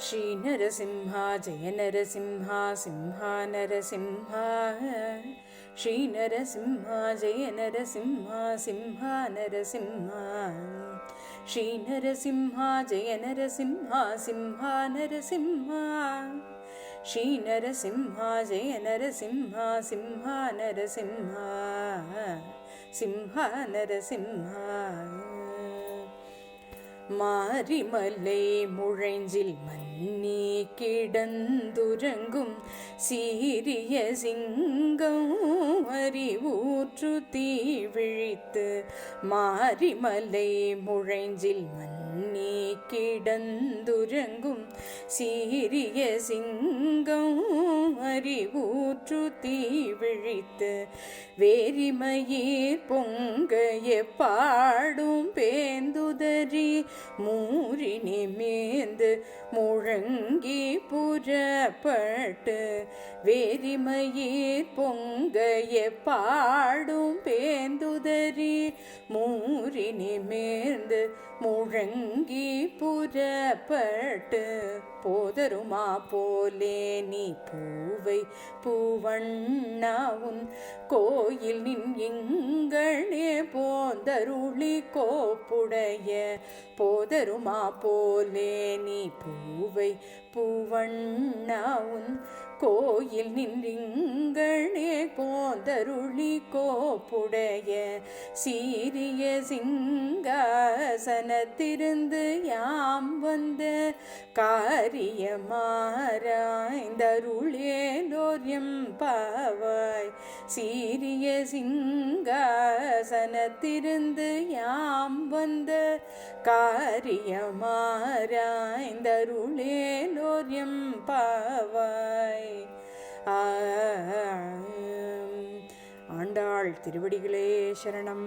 श्रीनरसिंहा जय नरसिंहा सिंहा नरसिंहा श्रीनरसिंहा जय नरसिंहा सिंहा नरसिंहा श्रीनरसिंहा जय नरसिंहा सिंहा नरसिंहा श्रीनरसिंहा जय नरसिंहा सिंहा नरसिंहा सिंहा नरसिंहा। மாரிமலை முழைஞ்சில் மன்னி கிடந்துறங்கும் சீரிய சிங்கம் அறிவூற்று தீ விழித்து மாரிமலை முழைஞ்சில் மன்னி கிடந்துறங்கும் சீரிய சிங்கம் அறிவூற்று தீ விழித்து வேரிமயிர் பொங்கைய பாடும் பேந்துதறி மூரினி மேந்து முழங்கி புறப்பட்டு வேரிமயிர் பொங்கைய பாடும் பேந்துதறி மூரினி மேந்து முழங்கி புறப்பட்டு போதருமா போலே நீ பூவை பூவண்ணாவுன் கோயில் நின் எங்களே போந்தருளி கோப்புடைய போதருமா போலே நீ பூவை பூவண்ணாவுன் கோயில் நின் எங்கள் போந்தருளி கோப்புடைய சீரிய சிங்காசனத்திருந்து யாம் வந்த காரியமாராய்ந்தருளேலோரியம் பாவாய் சீரிய சிங்காசனத்திருந்து யாம் வந்த காரியமாராய்ந்தருளேலோரியம் பாவாய் തിരുവടികളെ ശരണം.